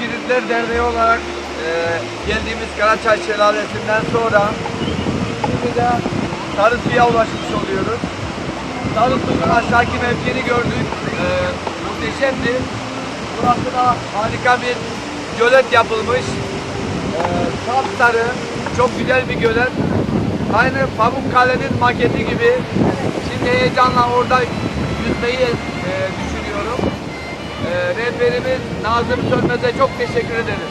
Giritler Derneği olarak e, geldiğimiz Karaçay Şelalesi'nden sonra şimdi de Sarısu'ya ulaşmış oluyoruz. Sarısu'nun aşağıki mevkini gördük. E, muhteşemdi. Burası da harika bir gölet yapılmış. E, sapsarı, çok güzel bir gölet. Aynı Pamukkale'nin maketi gibi. Şimdi heyecanla orada yüzmeyi e, düşünüyorum. E, rehberimiz Nazım Sönmez'e çok teşekkür ederiz.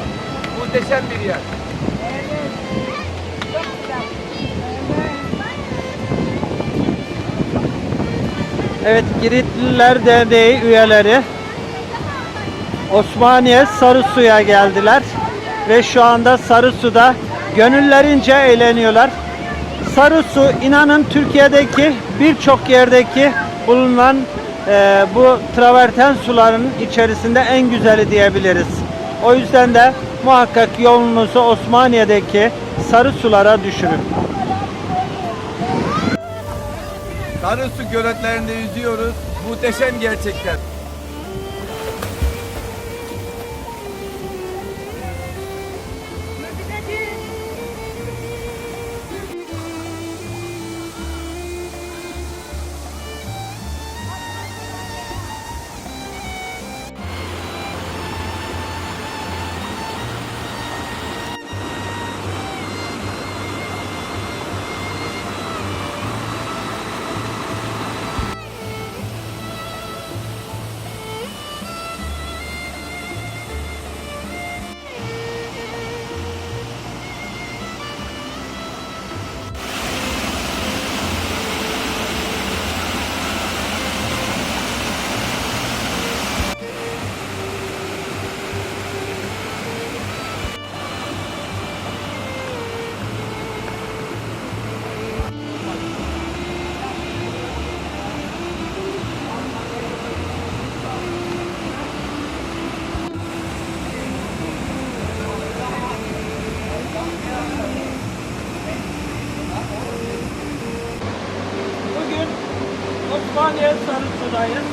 Muhteşem bir yer. Evet Giritliler Derneği üyeleri Osmaniye Sarısu'ya geldiler ve şu anda Sarısu'da gönüllerince eğleniyorlar. Sarısu inanın Türkiye'deki birçok yerdeki bulunan e, bu traverten suların içerisinde en güzeli diyebiliriz. O yüzden de muhakkak yolunuzu Osmaniye'deki sarı sulara düşürün. Sarısu göletlerinde yüzüyoruz. Muhteşem gerçekten. Osmaniye Sarısu'dayız.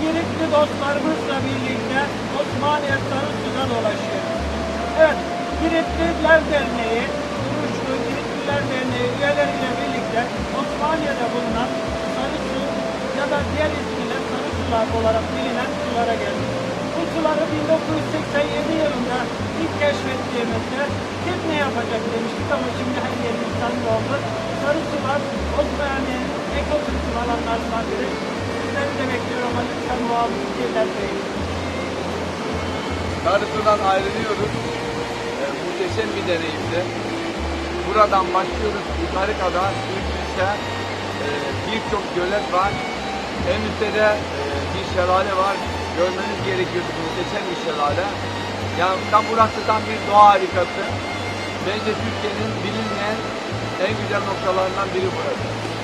Giritli dostlarımızla birlikte Osmaniye Sarısu'da dolaşıyoruz. Evet, Giritliler Derneği, Duruşlu Giritliler Derneği üyeleriyle birlikte Osmaniye'de bulunan Sarısu ya da diğer ismiyle Sarısular olarak bilinen sulara geldik. Bu suları 1987 yılında ilk keşfettiğimizde kim ne yapacak demiştik ama şimdi her yerimiz tanrı oldu. Sarı sular Osmaniye'nin ekoturizm Sizleri de bekliyorum ama lütfen muhabbet kirletmeyin. Sarısu'dan ayrılıyoruz. E, muhteşem bir deneyimdi. Buradan başlıyoruz yukarı kadar üst e, birçok gölet var. En üstte de e, bir şelale var. Görmeniz gerekiyor. Muhteşem bir şelale. Yani tam burası tam bir doğa harikası. Bence Türkiye'nin bilinmeyen en güzel noktalarından biri burası.